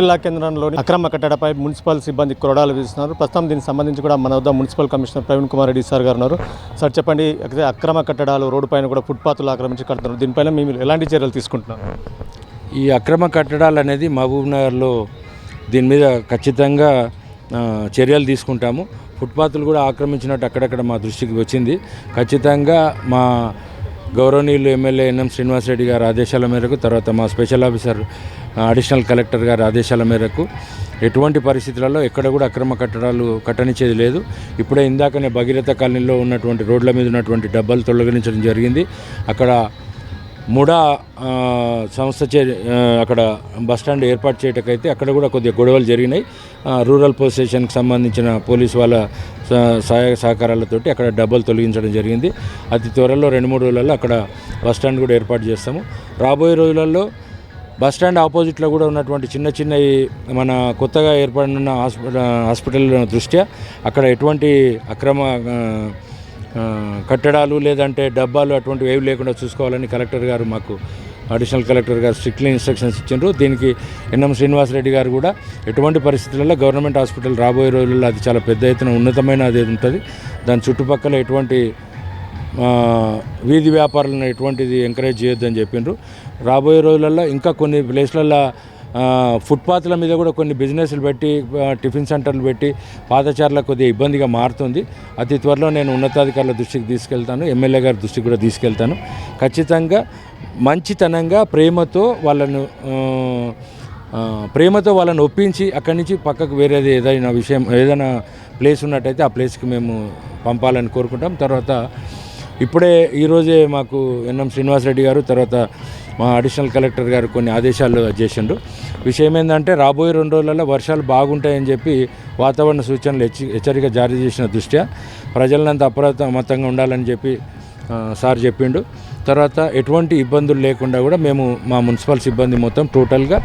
జిల్లా కేంద్రంలోని అక్రమ కట్టడపై మున్సిపల్ సిబ్బంది కొరడాలు విధిస్తున్నారు. ప్రస్తుతం దీనికి సంబంధించి కూడా మన వద్ద municipal commissioner Praveen Kumar Reddy sir గారు ఉన్నారు. సార్ చెప్పండి అక్రమ కట్టడాలు రోడ్డు పైన కూడా ఫుట్పాత్లు ఆక్రమించి కడుతున్నారు. దీనిపైన మేము ఎలాంటి చర్యలు తీసుకుంటున్నాం ఈ అక్రమ కట్టడాలు అనేది మహబూబ్ నగర్లో దీని మీద ఖచ్చితంగా చర్యలు తీసుకుంటాము. ఫుట్పాత్లు కూడా ఆక్రమించినట్టు అక్కడక్కడ మా దృష్టికి వచ్చింది. ఖచ్చితంగా మా గౌరవనీయులు ఎమ్మెల్యే ఎన్ఎం శ్రీనివాసరెడ్డి గారి ఆదేశాల మేరకు తర్వాత మా స్పెషల్ ఆఫీసర్ అడిషనల్ కలెక్టర్ గారి ఆదేశాల మేరకు ఎటువంటి పరిస్థితులలో ఎక్కడ కూడా అక్రమ కట్టడాలు కట్టనిచ్చేది లేదు. ఇప్పుడే ఇందాకనే భగీరథ కాలనీలో ఉన్నటువంటి రోడ్ల మీద ఉన్నటువంటి డబ్బాలు తొలగించడం జరిగింది. అక్కడ ముడా సంస్థ చే అక్కడ బస్టాండ్ ఏర్పాటు చేయటకైతే అక్కడ కూడా కొద్దిగా గొడవలు జరిగినాయి. రూరల్ పోలీస్ స్టేషన్కి సంబంధించిన పోలీస్ వాళ్ళ స- సహాయ సహకారాలతోటి అక్కడ డబ్బులు తొలగించడం జరిగింది. అతి త్వరలో రెండు మూడు రోజులలో అక్కడ బస్టాండ్ కూడా ఏర్పాటు చేస్తాము. రాబోయే రోజులలో బస్ స్టాండ్ ఆపోజిట్లో కూడా ఉన్నటువంటి చిన్న చిన్న మన కొత్తగా ఏర్పడిన హాస్పిటల్ హాస్పిటల్ దృష్ట్యా అక్కడ ఎటువంటి అక్రమ కట్టడాలు లేదంటే డబ్బాలు అటువంటివి ఏవి లేకుండా చూసుకోవాలని కలెక్టర్ గారు మాకు అడిషనల్ కలెక్టర్ గారు స్ట్రిక్ట్లీ ఇన్స్ట్రక్షన్స్ ఇచ్చిండ్రు. దీనికి ఎన్ఎం శ్రీనివాసరెడ్డి గారు కూడా ఎటువంటి పరిస్థితులలో గవర్నమెంట్ హాస్పిటల్ రాబోయే రోజుల్లో అది చాలా పెద్ద ఎత్తున ఉన్నతమైన అది ఉంటుంది. దాని చుట్టుపక్కల ఎటువంటి వీధి వ్యాపారులను ఎటువంటిది ఎంకరేజ్ చేయొద్దని చెప్పిండ్రు రాబోయే రోజులలో ఇంకా కొన్ని ప్లేస్లలో ఫుట్పాత్ల మీద కూడా కొన్ని బిజినెస్లు పెట్టి టిఫిన్ సెంటర్లు పెట్టి పాదచారులకు కొద్దిగా ఇబ్బందిగా మారుతుంది. అతి త్వరలో నేను ఉన్నతాధికారుల దృష్టికి తీసుకెళ్తాను ఎమ్మెల్యే గారి దృష్టికి కూడా తీసుకెళ్తాను. ఖచ్చితంగా మంచితనంగా ప్రేమతో వాళ్ళను ప్రేమతో వాళ్ళని ఒప్పించి అక్కడి నుంచి పక్కకు వేరేది ఏదైనా విషయం ఏదైనా ప్లేస్ ఉన్నట్టయితే ఆ ప్లేస్కి మేము పంపాలని కోరుకుంటాం. తర్వాత ఇప్పుడే ఈరోజే మాకు ఎన్ఎం శ్రీనివాసరెడ్డి గారు తర్వాత మా అడిషనల్ కలెక్టర్ గారు కొన్ని ఆదేశాలు చేసిండ్రు. విషయం ఏంటంటే రాబోయే రెండు రోజులలో వర్షాలు బాగుంటాయని చెప్పి వాతావరణ సూచనలు హెచ్చి హెచ్చరిక జారీ చేసిన దృష్ట్యా ప్రజలంతా అప్రమత్తంగా ఉండాలని చెప్పి సార్ చెప్పిండు. తర్వాత ఎటువంటి ఇబ్బందులు లేకుండా కూడా మేము మా మున్సిపల్ సిబ్బంది మొత్తం టోటల్గా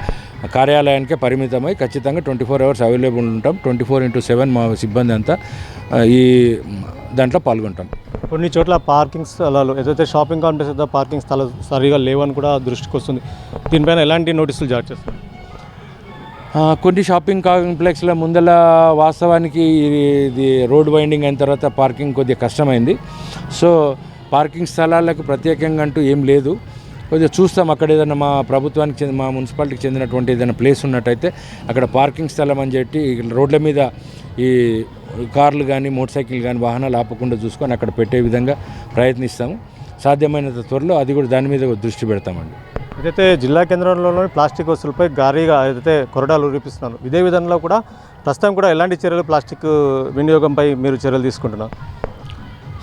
కార్యాలయానికే పరిమితమై ఖచ్చితంగా ట్వంటీ ఫోర్ అవర్స్ అవైలబుల్ ఉంటాం. ట్వంటీ ఫోర్ ఇంటూ సెవెన్ మా సిబ్బంది అంతా ఈ దాంట్లో పాల్గొంటాం. కొన్ని చోట్ల పార్కింగ్ స్థలాలు ఏదైతే షాపింగ్ కాంప్లెక్స్ వద్ద పార్కింగ్ స్థలాలు సరిగా లేవని కూడా దృష్టికి వస్తుంది. దీనిపైన ఎలాంటి నోటీసులు జారీ చేస్తారు కొన్ని షాపింగ్ కాంప్లెక్స్ల ముందల వాస్తవానికి ఇది రోడ్ వైండింగ్ అయిన తర్వాత పార్కింగ్ కొద్దిగా కష్టమైంది. సో పార్కింగ్ స్థలాలకు ప్రత్యేకంగా అంటూ ఏం లేదు. కొద్దిగా చూస్తాం అక్కడ ఏదైనా మా ప్రభుత్వానికి చెందిన మా మున్సిపాలిటీకి చెందినటువంటి ఏదైనా ప్లేస్ ఉన్నట్టయితే అక్కడ పార్కింగ్ స్థలం అని చెప్పి రోడ్ల మీద ఈ కార్లు కానీ మోటార్ సైకిల్ కానీ వాహనాలు ఆపకుండా చూసుకొని అక్కడ పెట్టే విధంగా ప్రయత్నిస్తాము. సాధ్యమైనంత త్వరలో అది కూడా దాని మీద దృష్టి పెడతామండి. ఏదైతే జిల్లా కేంద్రంలోని ప్లాస్టిక్ వస్తువులపై భారీగా ఏదైతే కొరడాలు రూపిస్తున్నారు ఇదే విధంగా కూడా ప్రస్తుతం కూడా ఎలాంటి చర్యలు ప్లాస్టిక్ వినియోగంపై మీరు చర్యలు తీసుకుంటున్నారు?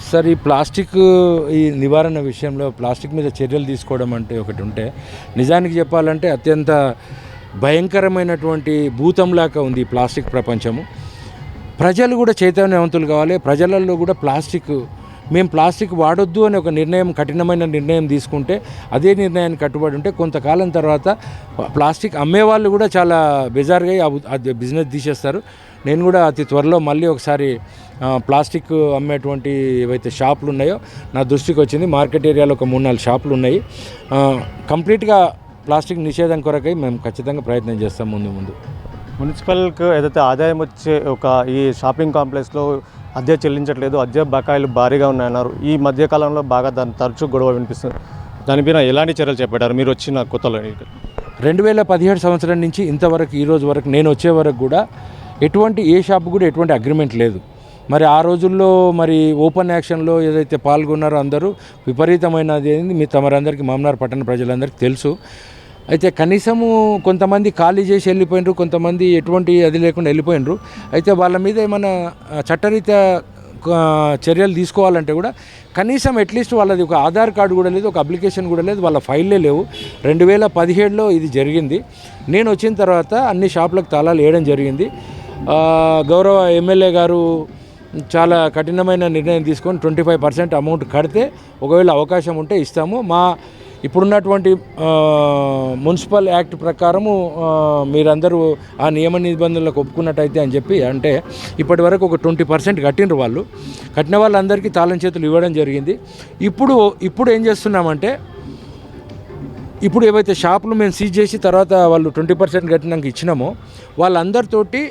సార్ ఈ ప్లాస్టిక్ ఈ నివారణ విషయంలో ప్లాస్టిక్ మీద చర్యలు తీసుకోవడం అంటే ఒకటి ఉంటే నిజానికి చెప్పాలంటే అత్యంత భయంకరమైనటువంటి భూతంలాగా ఉంది ఈ ప్లాస్టిక్ ప్రపంచము. ప్రజలు కూడా చైతన్యవంతులు కావాలి ప్రజలలో కూడా ప్లాస్టిక్ మేము ప్లాస్టిక్ వాడొద్దు అనే ఒక నిర్ణయం కఠినమైన నిర్ణయం తీసుకుంటే అదే నిర్ణయాన్ని కట్టుబడి ఉంటే కొంతకాలం తర్వాత ప్లాస్టిక్ అమ్మేవాళ్ళు కూడా చాలా బెజార్గా అది బిజినెస్ తీసేస్తారు. నేను కూడా అతి త్వరలో మళ్ళీ ఒకసారి ప్లాస్టిక్ అమ్మేటువంటి ఏవైతే షాపులు ఉన్నాయో నా దృష్టికి వచ్చింది మార్కెట్ ఏరియాలో ఒక మూడు నాలుగు షాపులు ఉన్నాయి. కంప్లీట్గా ప్లాస్టిక్ నిషేధం కొరకై మేము ఖచ్చితంగా ప్రయత్నం చేస్తాం ముందు ముందు. మున్సిపల్కి ఏదైతే ఆదాయం వచ్చే ఒక ఈ షాపింగ్ కాంప్లెక్స్లో అద్దె చెల్లించట్లేదు అద్దె బకాయిలు భారీగా ఉన్నాయన్నారు. ఈ మధ్యకాలంలో బాగా దాని తరచూ గొడవ వినిపిస్తుంది. దానిపైన ఎలాంటి చర్యలు చేపట్టారు? మీరు వచ్చిన కొత్తలో రెండు వేల పదిహేడు సంవత్సరం నుంచి ఇంతవరకు ఈ రోజు వరకు నేను వచ్చే వరకు కూడా ఎటువంటి ఏ షాప్ కూడా ఎటువంటి అగ్రిమెంట్ లేదు. మరి ఆ రోజుల్లో మరి ఓపెన్ యాక్షన్లో ఏదైతే పాల్గొన్నారో అందరూ విపరీతమైనది ఏంది? మీ తమరందరికీ మామనార్ పట్టణ ప్రజలందరికీ తెలుసు. అయితే కనీసము కొంతమంది ఖాళీ చేసి వెళ్ళిపోయినరు కొంతమంది ఎటువంటి అది లేకుండా వెళ్ళిపోయినరు. అయితే వాళ్ళ మీద ఏమైనా చట్టరీత చట్టరీత్యా చర్యలు తీసుకోవాలంటే కూడా కనీసం అట్లీస్ట్ వాళ్ళది ఒక ఆధార్ కార్డు కూడా లేదు ఒక అప్లికేషన్ కూడా లేదు వాళ్ళ ఫైల్లే లేవు. రెండు వేల పదిహేడులో ఇది జరిగింది. నేను వచ్చిన తర్వాత అన్ని షాపులకు తాళాలు వేయడం జరిగింది. గౌరవ ఎమ్మెల్యే గారు చాలా కఠినమైన నిర్ణయం తీసుకొని ట్వంటీ ఫైవ్ పర్సెంట్ అమౌంట్ కడితే ఒకవేళ అవకాశం ఉంటే ఇస్తాము. మా ఇప్పుడున్నటువంటి మున్సిపల్ యాక్ట్ ప్రకారము మీరందరూ ఆ నియమ నిబంధనలకు ఒప్పుకున్నట్టయితే అని చెప్పి అంటే ఇప్పటి వరకు ఒక ట్వంటీ పర్సెంట్ కట్టిండ్రు వాళ్ళు. కట్టిన వాళ్ళందరికీ తాళం చేతులు ఇవ్వడం జరిగింది. ఇప్పుడు ఇప్పుడు ఏం చేస్తున్నామంటే ఇప్పుడు ఏవైతే షాపులు మేము సీజ్ చేసి తర్వాత వాళ్ళు ట్వంటీ పర్సెంట్ కట్టినాక ఇచ్చినామో వాళ్ళందరితోటి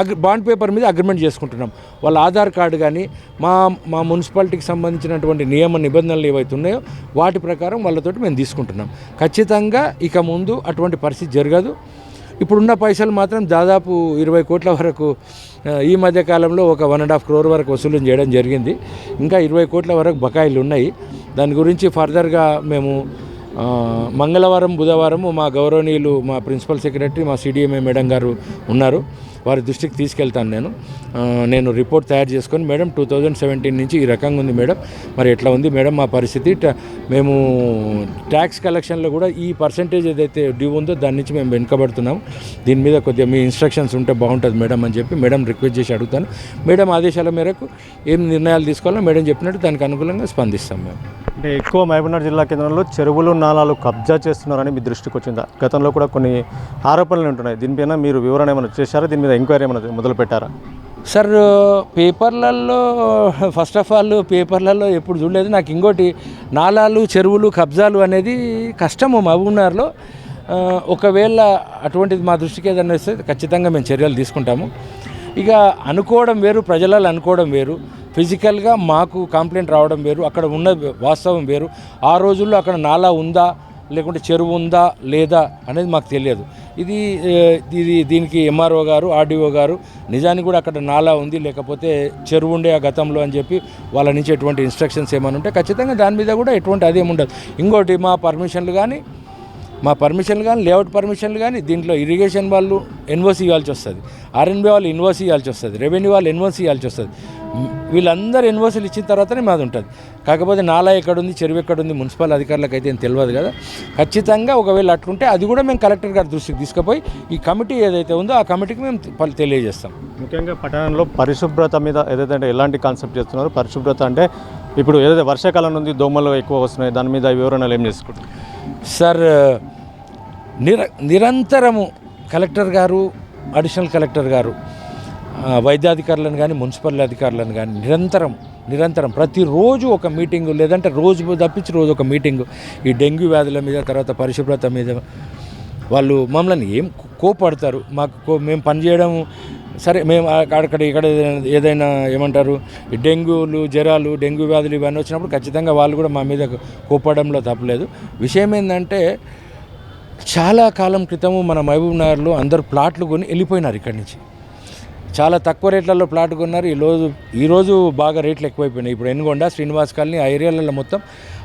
అగ్రి బాండ్ పేపర్ మీద అగ్రిమెంట్ చేసుకుంటున్నాం. వాళ్ళ ఆధార్ కార్డు కానీ మా మా మున్సిపాలిటీకి సంబంధించినటువంటి నియమ నిబంధనలు ఏవైతే ఉన్నాయో వాటి ప్రకారం వాళ్ళతోటి మేము తీసుకుంటున్నాం. ఖచ్చితంగా ఇక ముందు అటువంటి పరిస్థితి జరగదు. ఇప్పుడున్న పైసలు మాత్రం దాదాపు ఇరవై కోట్ల వరకు ఈ మధ్య కాలంలో ఒక వన్ అండ్ హాఫ్ క్రోర్ వరకు వసూలు చేయడం జరిగింది. ఇంకా ఇరవై కోట్ల వరకు బకాయిలు ఉన్నాయి. దాని గురించి ఫర్దర్గా మేము మంగళవారం బుధవారం మా గౌరవనీయులు మా ప్రిన్సిపల్ సెక్రటరీ మా సిడిఎంఏ మేడం గారు ఉన్నారు. వారి దృష్టికి తీసుకెళ్తాను నేను. నేను రిపోర్ట్ తయారు చేసుకొని మేడం టూ థౌజండ్ సెవెంటీన్ నుంచి ఈ రకంగా ఉంది మేడం. మరి ఎట్లా ఉంది మేడం మా పరిస్థితి? మేము ట్యాక్స్ కలెక్షన్లో కూడా ఈ పర్సంటేజ్ ఏదైతే డ్యూ ఉందో దాని నుంచి మేము వెనుకబడుతున్నాం. దీని మీద కొద్దిగా మీ ఇన్స్ట్రక్షన్స్ ఉంటే బాగుంటుంది మేడం అని చెప్పి మేడం రిక్వెస్ట్ చేసి అడుగుతాను. మేడం ఆదేశాల మేరకు ఏం నిర్ణయాలు తీసుకోవాలో మేడం చెప్పినట్టు దానికి అనుకూలంగా స్పందిస్తాం మేము అంటే ఎక్కువ మహబూబ్నగర్ జిల్లా కేంద్రంలో చెరువులు నాలాలు కబ్జా చేస్తున్నారని మీ దృష్టికి వచ్చిందా? గతంలో కూడా కొన్ని ఆరోపణలు ఉంటున్నాయి. దీనిపైన మీరు వివరణ ఏమైనా చేశారా? దీని మీద ఎంక్వైరీ ఏమైనా మొదలు పెట్టారా సార్ పేపర్లలో ఫస్ట్ ఆఫ్ ఆల్ పేపర్లలో ఎప్పుడు చూడలేదు. నాకు ఇంకోటి నాలాలు చెరువులు కబ్జాలు అనేది కష్టము మహబూబ్నగర్లో. ఒకవేళ అటువంటిది మా దృష్టికి ఏదైనా వస్తే ఖచ్చితంగా మేము చర్యలు తీసుకుంటాము. ఇక అనుకోవడం వేరు ప్రజలలో అనుకోవడం వేరు. ఫిజికల్గా మాకు కంప్లైంట్ రావడం వేరు. అక్కడ ఉన్న వాస్తవం వేరు. ఆ రోజుల్లో అక్కడ నాలా ఉందా లేకుంటే చెరువు ఉందా లేదా అనేది మాకు తెలియదు. ఇది ఇది దీనికి ఎంఆర్ఓ గారు ఆర్డీఓ గారు నిజానికి కూడా అక్కడ నాలా ఉంది లేకపోతే చెరువు ఉండే ఆ గతంలో అని చెప్పి వాళ్ళ నుంచి ఎటువంటి ఇన్స్ట్రక్షన్స్ ఏమైనా ఉంటే ఖచ్చితంగా దాని మీద కూడా ఎటువంటి అదేం ఉండదు. ఇంకోటి మా పర్మిషన్లు కానీ మా పర్మిషన్లు కానీ లేఅవుట్ పర్మిషన్లు కానీ దీంట్లో ఇరిగేషన్ వాళ్ళు ఎన్ఓసి ఇవ్వాల్సి వస్తుంది. ఆర్ఎన్బి వాళ్ళు ఇన్వోసి ఇవ్వాల్సి వస్తుంది. రెవెన్యూ వాళ్ళు ఎన్ఓసి ఇవ్వాల్సి వస్తుంది. వీళ్ళందరూ ఎన్ఓసీలు ఇచ్చిన తర్వాతనే మాది ఉంటుంది. కాకపోతే నాలా ఎక్కడుంది చెరువు ఎక్కడుంది మున్సిపల్ అధికారులకు అయితే ఏం తెలియదు కదా. ఖచ్చితంగా ఒకవేళ అట్లుంటే అది కూడా మేము కలెక్టర్ గారి దృష్టికి తీసుకుపోయి ఈ కమిటీ ఏదైతే ఉందో ఆ కమిటీకి మేము తెలియజేస్తాం. ముఖ్యంగా పట్టణంలో పరిశుభ్రత మీద ఏదైతే అంటే ఎలాంటి కాన్సెప్ట్ చేస్తున్నారు పరిశుభ్రత అంటే ఇప్పుడు ఏదైతే వర్షాకాలం నుండి దోమలు ఎక్కువ వస్తున్నాయి దాని మీద వివరణలు ఏం చేసుకుంటారు సార్ నిర నిరంతరము కలెక్టర్ గారు అడిషనల్ కలెక్టర్ గారు వైద్యాధికారులను కానీ మున్సిపల్ అధికారులను కానీ నిరంతరం నిరంతరం ప్రతిరోజు ఒక మీటింగు లేదంటే రోజు తప్పించి రోజు ఒక మీటింగు. ఈ డెంగ్యూ వ్యాధుల మీద తర్వాత పరిశుభ్రత మీద వాళ్ళు మమ్మల్ని ఏం కోపడతారు మాకు కో- మేము పనిచేయడం సరే మేము అక్కడ ఇక్కడ ఏదైనా- ఏమంటారు ఈ డెంగ్యూలు జ్వరాలు డెంగ్యూ వ్యాధులు ఇవన్నీ వచ్చినప్పుడు ఖచ్చితంగా వాళ్ళు కూడా మా మీద కోప్పడంలో తప్పలేదు. విషయం ఏంటంటే చాలా కాలం క్రితము మన మహబూబ్ నగర్లో అందరు ప్లాట్లు కొని వెళ్ళిపోయినారు ఇక్కడి నుంచి. చాలా తక్కువ రేట్లలో ప్లాట్ కొన్నారు. ఈరోజు ఈరోజు బాగా రేట్లు ఎక్కువైపోయినాయి. ఇప్పుడు ఎన్గొండ శ్రీనివాస్ కాలనీ ఆ ఏరియాలలో మొత్తం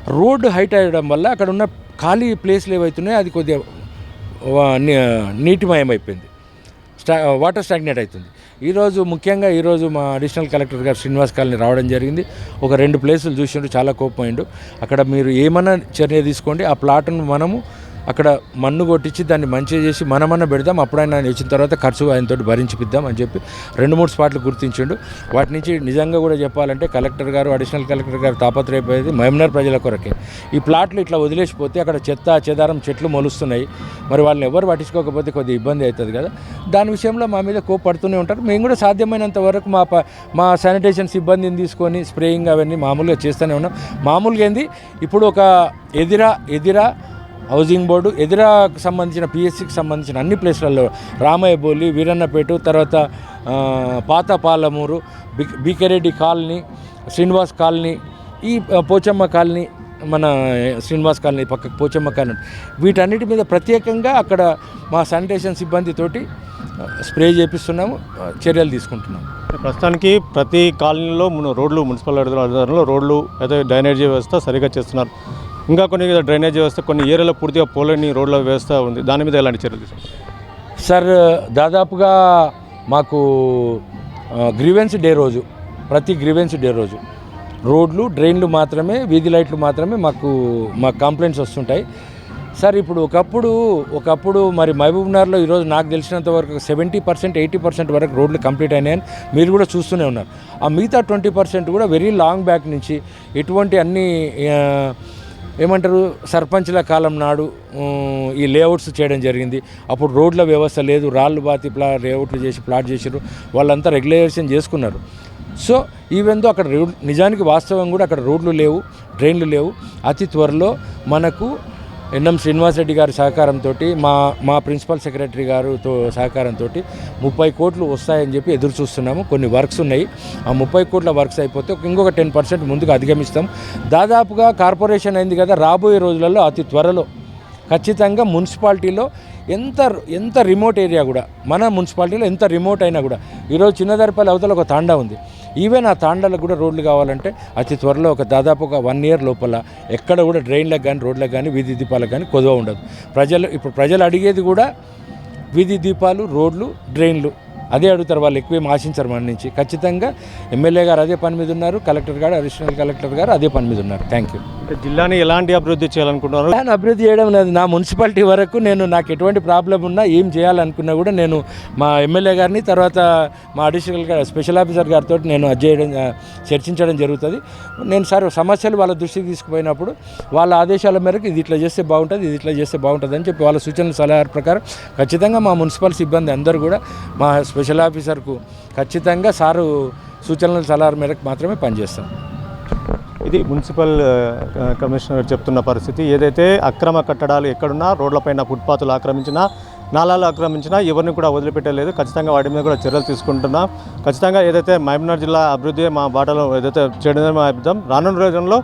రోడ్డు హైట్ అయ్యడం వల్ల అక్కడ ఉన్న ఖాళీ ప్లేస్లు ఏవైతున్నాయో అది కొద్దిగా నీటిమయం అయిపోయింది స్టా వాటర్ స్టాగ్నేట్ అవుతుంది ఈరోజు ముఖ్యంగా ఈరోజు మా అడిషనల్ కలెక్టర్ గారు శ్రీనివాస్ కాలనీ రావడం జరిగింది. ఒక రెండు ప్లేసులు చూసిండు చాలా కోపమైండు అక్కడ మీరు ఏమన్నా చర్య తీసుకోండి. ఆ ప్లాట్ను మనము అక్కడ మన్ను కొట్టించి దాన్ని మంచిగా చేసి మనమన్నా పెడదాం అప్పుడైనా ఆయన వచ్చిన తర్వాత ఖర్చు ఆయనతో భరించిపిద్దాం అని చెప్పి రెండు మూడు స్పాట్లు గుర్తించిండు. వాటి నుంచి నిజంగా కూడా చెప్పాలంటే కలెక్టర్ గారు అడిషనల్ కలెక్టర్ గారు తాపత్రయపోయేది మహమ్నర్ ప్రజల కొరకే. ఈ ప్లాట్లు ఇట్లా వదిలేసిపోతే అక్కడ చెత్త చెదారం చెట్లు మొలుస్తున్నాయి. మరి వాళ్ళని ఎవరు పట్టించుకోకపోతే కొద్దిగా ఇబ్బంది అవుతుంది కదా. దాని విషయంలో మా మీద కోపడుతూనే ఉంటారు. మేము కూడా సాధ్యమైనంత వరకు మా ప మా శానిటేషన్ సిబ్బందిని తీసుకొని స్ప్రేయింగ్ అవన్నీ మామూలుగా చేస్తూనే ఉన్నాం. మామూలుగా ఏంది? ఇప్పుడు ఒక ఎదిరా ఎదిరా హౌసింగ్ బోర్డు ఎదిరాకు సంబంధించిన పిఎస్సికి సంబంధించిన అన్ని ప్లేస్లలో రామయ్యబోలి వీరన్నపేట తర్వాత Pathapalamuru B BK Reddy colony Srinivas colony ఈ పోచమ్మ కాలనీ మన శ్రీనివాస్ కాలనీ పక్కకు పోచమ్మ కాలనీ. వీటన్నిటి మీద ప్రత్యేకంగా అక్కడ మా శానిటేషన్ సిబ్బందితోటి స్ప్రే చేపిస్తున్నాము చర్యలు తీసుకుంటున్నాము. ప్రస్తుతానికి ప్రతి కాలనీలో రోడ్లు మున్సిపల్ ఆధ్వర్యంలో రోడ్లు అయితే డ్రైనేజీ వ్యవస్థ సరిగా చేస్తున్నారు. ఇంకా కొన్ని డ్రైనేజ్ వ్యవస్థ కొన్ని ఏరియాలో పూర్తిగా పోలేని రోడ్ల వ్యవస్థ ఉంది. దాని మీద ఎలాంటి చర్యలు సార్ దాదాపుగా మాకు గ్రీవెన్స్ డే రోజు ప్రతి గ్రీవెన్స్ డే రోజు రోడ్లు డ్రైన్లు మాత్రమే వీధి లైట్లు మాత్రమే మాకు మా కంప్లైంట్స్ వస్తుంటాయి. సార్ ఇప్పుడు ఒకప్పుడు ఒకప్పుడు మరి మహబూబ్నగర్లో ఈరోజు నాకు తెలిసినంత వరకు సెవెంటీ పర్సెంట్ ఎయిటీ పర్సెంట్ వరకు రోడ్లు కంప్లీట్ అయినాయని మీరు కూడా చూస్తూనే ఉన్నారు. ఆ మిగతా ట్వంటీ పర్సెంట్ కూడా వెరీ లాంగ్ బ్యాక్ నుంచి ఎటువంటి అన్ని ఏమంటారు సర్పంచ్ల కాలం నాడు ఈ లేఅవుట్స్ చేయడం జరిగింది. అప్పుడు రోడ్ల వ్యవస్థ లేదు రాళ్ళు బాతి ప్లా లేఅవుట్లు చేసి ప్లాట్ చేసారు వాళ్ళంతా రెగ్యులేషన్ చేసుకున్నారు. సో ఈవెందో అక్కడ నిజానికి వాస్తవం కూడా అక్కడ రోడ్లు లేవు డ్రైన్లు లేవు అతి త్వరలో మనకు ఎన్ఎం శ్రీనివాసరెడ్డి గారి సహకారంతో మా మా ప్రిన్సిపల్ సెక్రటరీ గారితో సహకారంతో ముప్పై కోట్లు వస్తాయని చెప్పి ఎదురు చూస్తున్నాము. కొన్ని వర్క్స్ ఉన్నాయి. ఆ ముప్పై కోట్ల వర్క్స్ అయిపోతే ఇంకొక టెన్ పర్సెంట్ ముందుకు అధిగమిస్తాం. దాదాపుగా కార్పొరేషన్ అయింది కదా రాబోయే రోజులలో అతి త్వరలో. ఖచ్చితంగా మున్సిపాలిటీలో ఎంత ఎంత రిమోట్ ఏరియా కూడా మన మున్సిపాలిటీలో ఎంత రిమోట్ అయినా కూడా ఈరోజు చిన్నదరిపల్లి అవతల ఒక తాండా ఉంది. ఈవెన్ ఆ తాండాలకు కూడా రోడ్లు కావాలంటే అతి త్వరలో ఒక దాదాపు ఒక వన్ ఇయర్ లోపల ఎక్కడ కూడా డ్రైన్లకు కానీ రోడ్లకు కానీ వీధి దీపాలకు కానీ కొదవ ఉండదు. ప్రజలు ఇప్పుడు ప్రజలు అడిగేది కూడా వీధి దీపాలు రోడ్లు డ్రైన్లు అదే అడుగుతారు వాళ్ళు ఎక్కువ ఏం ఆశించరు మన నుంచి. ఖచ్చితంగా ఎమ్మెల్యే గారు అదే పని మీద ఉన్నారు కలెక్టర్ గారు అడిషనల్ కలెక్టర్ గారు అదే పని మీద ఉన్నారు. థ్యాంక్ యూ జిల్లాని ఎలాంటి అభివృద్ధి చేయాలనుకుంటున్నారు? ప్లాన్ అభివృద్ధి చేయడం లేదు. నా మున్సిపాలిటీ వరకు నేను నాకు ఎటువంటి ప్రాబ్లం ఉన్నా ఏం చేయాలనుకున్నా కూడా నేను మా ఎమ్మెల్యే గారిని తర్వాత మా అడిషనల్ స్పెషల్ ఆఫీసర్ గారితో నేను అది చేయడం చర్చించడం జరుగుతుంది. నేను సార్ సమస్యలు వాళ్ళ దృష్టికి తీసుకుపోయినప్పుడు వాళ్ళ ఆదేశాల మేరకు ఇది ఇట్లా చేస్తే బాగుంటుంది ఇది ఇట్లా చేస్తే బాగుంటుంది అని చెప్పి వాళ్ళ సూచనల సలహా ప్రకారం ఖచ్చితంగా మా మున్సిపల్ సిబ్బంది అందరూ కూడా మా స్పెషల్ ఆఫీసర్కు ఖచ్చితంగా సారు సూచనల సలహా మేరకు మాత్రమే పనిచేస్తాం. ఇది మున్సిపల్ కమిషనర్ చెప్తున్న పరిస్థితి. ఏదైతే అక్రమ కట్టడాలు ఎక్కడున్నా రోడ్లపైన ఫుట్పాత్లు ఆక్రమించినా నాలాలు ఆక్రమించినా ఎవరిని కూడా వదిలిపెట్టలేదు. ఖచ్చితంగా వాటి మీద కూడా చర్యలు తీసుకుంటున్నాం. ఖచ్చితంగా ఏదైతే మహబూబ్నగర్ జిల్లా అభివృద్ధి మా బాటలో ఏదైతే చేయడం మా అభిప్రాయం రానున్న రోజుల్లో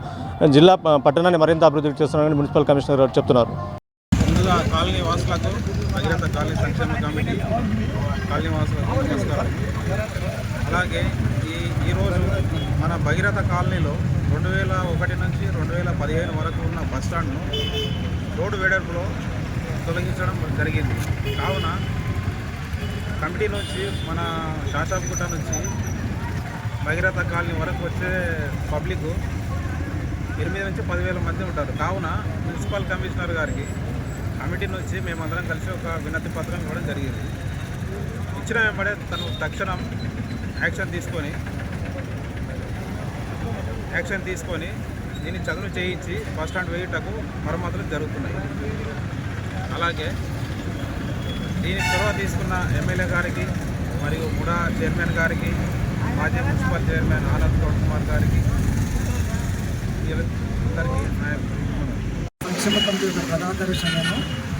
జిల్లా పట్టణాన్ని మరింత అభివృద్ధి చేస్తున్నామని మున్సిపల్ కమిషనర్ గారు చెప్తున్నారు. ముందుగా కాలనీ వాసులకు కాలనీ సంక్షేమ కమిటీ కాలనీ వాసులకు అలాగే ఈ ఈరోజు మన భగీరథ కాలనీలో రెండు వేల ఒకటి నుంచి రెండు వేల పదిహేను వరకు ఉన్న బస్టాండ్ను రోడ్డు వెడల్పులో తొలగించడం జరిగింది. కావున కమిటీ నుంచి మన శాషాపుగుట్ట నుంచి భగీరథ కాలనీ వరకు వచ్చే పబ్లిక్ ఎనిమిది నుంచి పదివేల మంది ఉంటారు. కావున మున్సిపల్ కమిషనర్ గారికి కమిటీ నుంచి మేమందరం కలిసి ఒక వినతి పత్రం ఇవ్వడం జరిగింది. ఇచ్చిన వెంబడే తను తక్షణం యాక్షన్ తీసుకొని యాక్షన్ తీసుకొని దీన్ని చదును చేయించి బస్ స్టాండ్ వేయుటకు మరమ్మతులు జరుగుతున్నాయి. అలాగే దీని చొరవ తీసుకున్న ఎమ్మెల్యే గారికి మరియు ముడా చైర్మన్ గారికి మాజీ మున్సిపల్ చైర్మన్ ఆనంద్ గౌడ్ కుమార్ గారికి వీళ్ళందరికీ నా సంక్షేమ కమిటీ యొక్క ప్రధాన కార్యదర్శి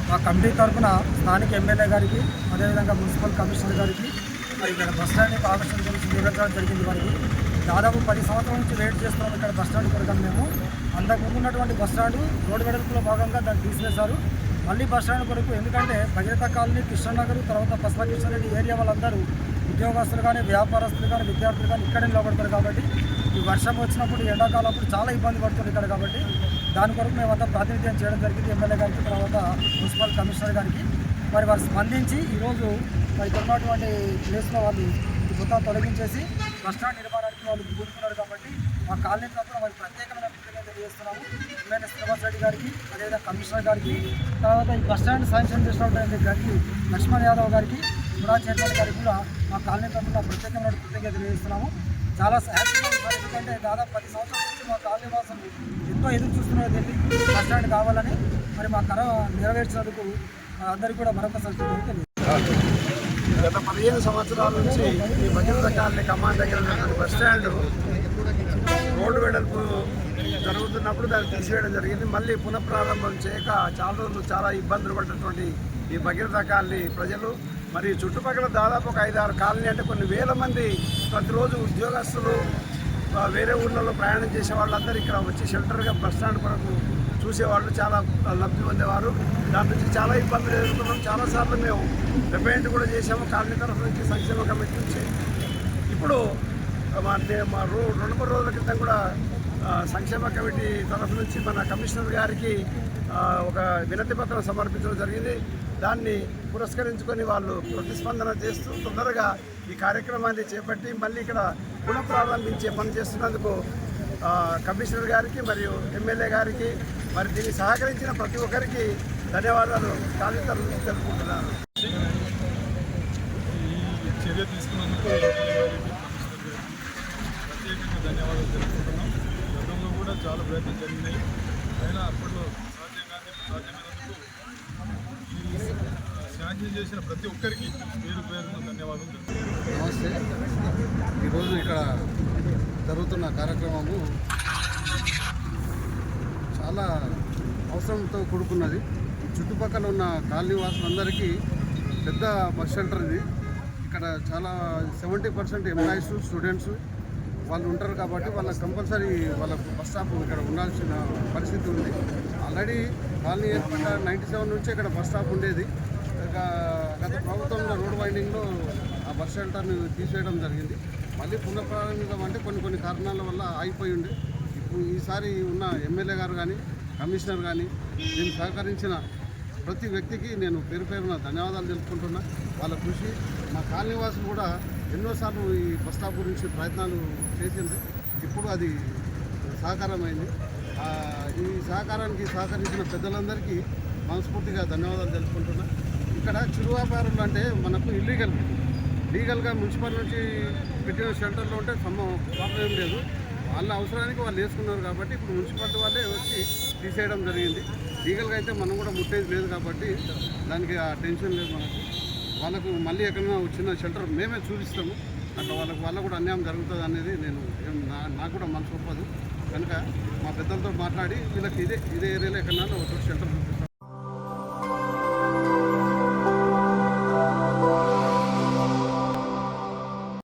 మా కమిటీ తరఫున స్థానిక ఎమ్మెల్యే గారికి అదేవిధంగా మున్సిపల్ కమిషనర్ గారికి మరి ఇక్కడ బస్ స్టాండ్ యొక్క ఆకర్షణ గురించి వివరించడం జరిగింది వారికి దాదాపు పది సంవత్సరాల నుంచి వెయిట్ చేస్తున్నాం ఇక్కడ బస్ స్టాండ్ కొరకం మేము. అంతకుముందు ఉన్నటువంటి బస్ స్టాండ్ రోడ్డు వెడల్పులో భాగంగా దాన్ని తీసివేశారు. మళ్ళీ బస్ స్టాండ్ కొరకు ఎందుకంటే భగీరథ కాలనీ కృష్ణనగర్ తర్వాత పసల కృష్ణారెడ్డి ఏరియా వాళ్ళందరూ ఉద్యోగస్తులు కానీ వ్యాపారస్తులు కానీ విద్యార్థులు కానీ ఇక్కడే నిలబడతారు కాబట్టి ఈ వర్షం వచ్చినప్పుడు ఎండాకాలప్పుడు చాలా ఇబ్బంది పడుతుంది ఇక్కడ కాబట్టి దాని కొరకు మేమంతా ప్రాతినిధ్యం చేయడం జరిగింది. ఎమ్మెల్యే గారికి తర్వాత మున్సిపల్ కమిషనర్ గారికి. మరి వారు స్పందించి ఈరోజు మరి ఇక్కడ ఉన్నటువంటి ప్లేస్లో వాళ్ళు మొత్తం తొలగించేసి బస్ స్టాండ్ నిర్మాణానికి వాళ్ళు కూర్చున్నారు కాబట్టి మా కాలనీ తరఫున వారికి ప్రత్యేకమైన కృతజ్ఞతలు తెలియజేస్తున్నాము. ఎమ్మెల్యే శ్రీనివాస్ రెడ్డి గారికి అదేవిధంగా కమిషనర్ గారికి తర్వాత ఈ బస్ స్టాండ్ శాంక్షన్ చేసినటువంటి గారికి లక్ష్మణ్ యాదవ్ గారికి కూడా చైర్మన్ గారికి కూడా మా కాలనీ తరఫున ప్రత్యేకమైన కృతజ్ఞత తెలియజేస్తున్నాము. చాలా హ్యాపీగా ఎందుకంటే దాదాపు పది సంవత్సరాల నుంచి మా కాలనీ వాసులు ఎంతో ఎదురు చూస్తున్నారు దీన్ని బస్ స్టాండ్ కావాలని మరి మా కర నెరవేర్చినందుకు మా అందరికీ కూడా మరొకసారి కృతజ్ఞతలు గత పదిహేను సంవత్సరాల నుంచి ఈ భగీరథ కాలనీ కమాండ్ దగ్గర ఉన్నటువంటి బస్ స్టాండ్ రోడ్డు వెడల్పు జరుగుతున్నప్పుడు దాన్ని తీసివేయడం జరిగింది. మళ్ళీ పునఃప్రారంభం చేయక చాలా రోజులు చాలా ఇబ్బందులు పడినటువంటి ఈ భగీరథ కాలనీ ప్రజలు మరి చుట్టుపక్కల దాదాపు ఒక ఐదారు కాలనీ అంటే కొన్ని వేల మంది ప్రతిరోజు ఉద్యోగస్తులు వేరే ఊళ్ళలో ప్రయాణం చేసే వాళ్ళందరూ ఇక్కడ వచ్చి షెల్టర్గా బస్ స్టాండ్ కొరకు చూసేవాళ్ళు చాలా లబ్ధి పొందేవారు. దాని నుంచి చాలా ఇబ్బందులు ఎదుర్కొన్నాం. చాలాసార్లు మేము రిపేంట్ కూడా చేసాము కాలనీ తరఫు నుంచి సంక్షేమ కమిటీ నుంచి. ఇప్పుడు మా మా రో రెండు మూడు రోజుల క్రితం కూడా సంక్షేమ కమిటీ తరఫు నుంచి మన కమిషనర్ గారికి ఒక వినతి పత్రం సమర్పించడం జరిగింది. దాన్ని పురస్కరించుకొని వాళ్ళు ప్రతిస్పందన చేస్తూ తొందరగా ఈ కార్యక్రమాన్ని చేపట్టి మళ్ళీ ఇక్కడ పునఃప్రారంభించే పని చేస్తున్నందుకు కమిషనర్ గారికి మరియు ఎమ్మెల్యే గారికి మరి దీన్ని సహకరించిన ప్రతి ఒక్కరికి ధన్యవాదాలు. నుంచి తెలుపుకుంటున్నాను. ఈ చర్య తీసుకున్నందుకు ప్రత్యేకంగా ధన్యవాదాలు తెలుపుకుంటున్నాం. గతంలో కూడా చాలా ప్రయత్నం జరిగినాయి. అయినా అప్పట్లో సాధ్యం కాని సాధ్యమైనందుకు ఈ శాంక్షన్ చేసిన ప్రతి ఒక్కరికి పేరు పేరున ధన్యవాదాలు నమస్తే. ఈరోజు ఇక్కడ జరుగుతున్న కార్యక్రమము చాలా అవసరంతో కూడుకున్నది. చుట్టుపక్కల ఉన్న కాలనీ వాసులందరికీ పెద్ద బస్ షెల్టర్ ఇది. ఇక్కడ చాలా సెవెంటీ పర్సెంట్ ఎంప్లాయీస్ స్టూడెంట్స్ వాళ్ళు ఉంటారు కాబట్టి వాళ్ళకి కంపల్సరీ వాళ్ళ బస్ స్టాప్ ఇక్కడ ఉండాల్సిన పరిస్థితి ఉంది. ఆల్రెడీ కాలనీ ఏర్పడ్డ నైంటీ సెవెన్ నుంచి ఇక్కడ బస్ స్టాప్ ఉండేది. గత ప్రభుత్వంలో రోడ్ వైండింగ్లో ఆ బస్ షెల్టర్ని తీసేయడం జరిగింది. మళ్ళీ పునఃప్రారంభించడం అంటే కొన్ని కొన్ని కారణాల వల్ల ఆగిపోయి ఉండే. ఇప్పుడు ఈసారి ఉన్న ఎమ్మెల్యే గారు కానీ కమిషనర్ కానీ నేను సహకరించిన ప్రతి వ్యక్తికి నేను పేరు పేరున ధన్యవాదాలు తెలుపుకుంటున్నా. వాళ్ళ కృషి మా కాలనీవాసులు కూడా ఎన్నోసార్లు ఈ బస్ స్టాప్ గురించి ప్రయత్నాలు చేసింది ఇప్పుడు అది సహకారమైంది ఈ సహకారానికి సహకరించిన పెద్దలందరికీ మనస్ఫూర్తిగా ధన్యవాదాలు తెలుపుకుంటున్నా. ఇక్కడ చిరు వ్యాపారులు అంటే మనకు ఇల్లీగల్ లీగల్గా మున్సిపల్ నుంచి పెట్టిన షెల్టర్లో ఉంటే సమ్మం ప్రాబ్లం ఏం లేదు. వాళ్ళ అవసరానికి వాళ్ళు వేసుకున్నారు కాబట్టి ఇప్పుడు మున్సిపాలిటీ వాళ్ళే వచ్చి తీసేయడం జరిగింది. లీగల్గా అయితే మనం కూడా ముట్టేది లేదు కాబట్టి దానికి ఆ టెన్షన్ లేదు మనకు. వాళ్ళకు మళ్ళీ ఎక్కడైనా వచ్చిన షెల్టర్ మేమే చూపిస్తాము. అట్లా వాళ్ళకు వాళ్ళకు కూడా అన్యాయం జరుగుతుంది అనేది నేను నా నాకు కూడా మనసు ఒప్పదు. కనుక మా పెద్దలతో మాట్లాడి వీళ్ళకి ఇదే ఇదే ఏరియాలో ఎక్కడన్నా ఒక షెల్టర్